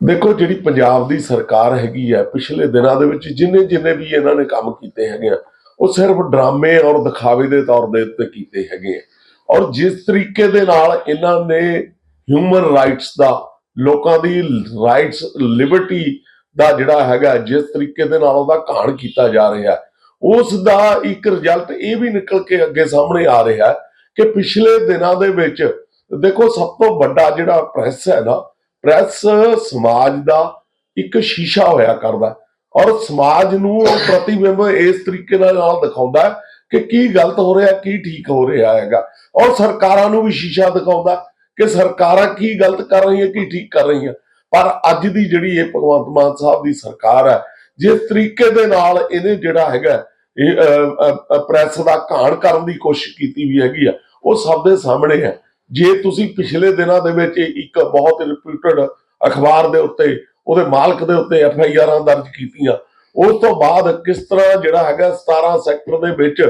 ਦੇਖੋ, ਜਿਹੜੀ ਪੰਜਾਬ ਦੀ ਸਰਕਾਰ ਹੈਗੀ ਹੈ, ਪਿਛਲੇ ਦਿਨਾਂ ਦੇ ਵਿੱਚ ਜਿੰਨੇ ਜਿੰਨੇ ਵੀ ਇਹਨਾਂ ਨੇ ਕੰਮ ਕੀਤੇ ਹੈਗੇ ਆ, ਉਹ ਸਿਰਫ ਡਰਾਮੇ ਔਰ ਦਿਖਾਵੇ ਦੇ ਤੌਰ ਦੇ ਉੱਤੇ ਕੀਤੇ ਹੈਗੇ ਆ। ਔਰ ਜਿਸ ਤਰੀਕੇ ਦੇ ਨਾਲ ਇਹਨਾਂ ਨੇ ਹਿਊਮਨ ਰਾਈਟਸ ਦਾ, ਲੋਕਾਂ ਦੀ ਰਾਈਟਸ ਲਿਬਰਟੀ ਦਾ ਜਿਹੜਾ ਹੈਗਾ, ਜਿਸ ਤਰੀਕੇ ਦੇ ਨਾਲ ਉਹਦਾ ਘਾਣ ਕੀਤਾ ਜਾ ਰਿਹਾ, ਉਸ ਦਾ ਇੱਕ ਰਿਜ਼ਲਟ ਇਹ ਵੀ ਨਿਕਲ ਕੇ ਅੱਗੇ ਸਾਹਮਣੇ ਆ ਰਿਹਾ ਕਿ ਪਿਛਲੇ ਦਿਨਾਂ ਦੇ ਵਿੱਚ ਦੇਖੋ, ਸਭ ਤੋਂ ਵੱਡਾ ਜਿਹੜਾ ਪ੍ਰੈਸ ਹੈ ਨਾ ਪ੍ਰੈਸ ਸਮਾਜ ਦਾ ਇੱਕ ਸ਼ੀਸ਼ਾ ਹੋਇਆ ਕਰਦਾ ਔਰ ਸਮਾਜ ਨੂੰ ਪ੍ਰਤੀਬਿੰਬ ਇਸ ਤਰੀਕੇ ਨਾਲ ਦਿਖਾਉਂਦਾ ਹੈ ਕਿ ਕੀ ਗਲਤ ਹੋ ਰਿਹਾ, ਕੀ ਠੀਕ ਹੋ ਰਿਹਾ ਹੈਗਾ। ਔਰ ਸਰਕਾਰਾਂ ਨੂੰ ਵੀ ਸ਼ੀਸ਼ਾ ਦਿਖਾਉਂਦਾ ਕਿ ਸਰਕਾਰਾਂ ਕੀ ਗਲਤ ਕਰ ਰਹੀਆਂ, ਕੀ ਠੀਕ ਕਰ ਰਹੀਆਂ। ਪਰ ਅੱਜ ਦੀ ਜਿਹੜੀ ਇਹ ਭਗਵੰਤ ਮਾਨ ਸਾਹਿਬ ਦੀ ਸਰਕਾਰ ਹੈ, ਜਿਸ ਤਰੀਕੇ ਦੇ ਨਾਲ ਇਹਨੇ ਜਿਹੜਾ ਹੈਗਾ, ਇਹ ਪ੍ਰੈਸ ਦਾ ਘਾਣ ਕਰਨ ਦੀ ਕੋਸ਼ਿਸ਼ ਕੀਤੀ ਵੀ ਹੈਗੀ ਆ ਉਹ ਸਭ ਦੇ ਸਾਹਮਣੇ ਹੈ। ਜੇ ਤੁਸੀਂ ਪਿਛਲੇ ਦਿਨਾਂ ਦੇ ਵਿੱਚ ਇੱਕ ਬਹੁਤ ਰਿਪਿਊਟਡ ਅਖਬਾਰ ਦੇ ਉੱਤੇ, ਉਹਦੇ ਮਾਲਕ ਦੇ ਉੱਤੇ ਐਫ ਆਈ ਆਰਾਂ ਦਰਜ ਕੀਤੀਆਂ, ਉਸ ਤੋਂ ਬਾਅਦ ਕਿਸ ਤਰ੍ਹਾਂ ਜਿਹੜਾ ਹੈਗਾ 17 ਸੈਕਟਰ ਦੇ ਵਿੱਚ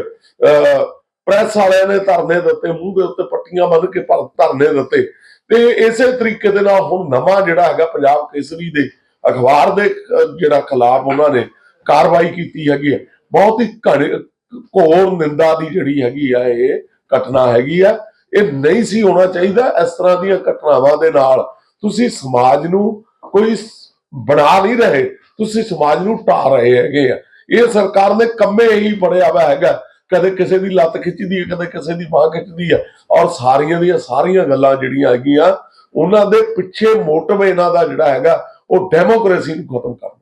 ਪ੍ਰੈਸ ਵਾਲਿਆਂ ਨੇ ਧਰਨੇ ਦਿੱਤੇ, ਮੂੰਹ ਦੇ ਉੱਤੇ ਪੱਟੀਆਂ ਬੰਨ ਕੇ ਧਰਨੇ ਦਿੱਤੇ। ਤੇ ਇਸੇ ਤਰੀਕੇ ਦੇ ਨਾਲ ਹੁਣ ਨਵਾਂ ਜਿਹੜਾ ਹੈਗਾ ਪੰਜਾਬ ਕੇਸਰੀ ਦੇ ਅਖਬਾਰ ਦੇ ਜਿਹੜਾ ਖਿਲਾਫ ਉਹਨਾਂ ਨੇ ਕਾਰਵਾਈ ਕੀਤੀ ਹੈਗੀ ਹੈ। ਬਹੁਤ ਹੀ ਘਣੇ, ਘੋਰ ਨਿੰਦਾ ਦੀ ਜਿਹੜੀ ਹੈਗੀ ਆ ਇਹ ਘਟਨਾ ਹੈਗੀ ਆ। ਇਹ ਨਹੀਂ ਸੀ ਹੋਣਾ ਚਾਹੀਦਾ ਇਸ ਤਰ੍ਹਾਂ ਦੀਆਂ ਘਟਨਾਵਾਂ ਦੇ ਨਾਲ। ਤੁਸੀਂ ਸਮਾਜ ਨੂੰ ਕੋਈ ਬਣਾ ਨਹੀਂ ਰਹੇ। ਤੁਸੀਂ ਸਮਾਜ ਨੂੰ ਢਾ ਰਹੇ ਹੈਗੇ ਆ। ਇਹ ਸਰਕਾਰ ਨੇ ਕੰਮੇ ਹੀ ਪੜਿਆ ਵਾ ਹੈਗਾ। ਕਦੇ ਕਿਸੇ ਦੀ ਲੱਤ ਖਿੱਚਦੀ ਹੈ, ਕਦੇ ਕਿਸੇ ਦੀ ਬਾਹ ਖਿੱਚਦੀ ਹੈ। ਔਰ ਸਾਰੀਆਂ ਦੀਆਂ ਸਾਰੀਆਂ ਗੱਲਾਂ ਜਿਹੜੀਆਂ ਹੈਗੀਆਂ, ਉਹਨਾਂ ਦੇ ਪਿੱਛੇ ਮੋਟਿਵ ਇਹਨਾਂ ਦਾ ਜਿਹੜਾ ਹੈਗਾ, ਉਹ ਡੈਮੋਕ੍ਰੇਸੀ ਨੂੰ ਖਤਮ ਕਰਨਾ।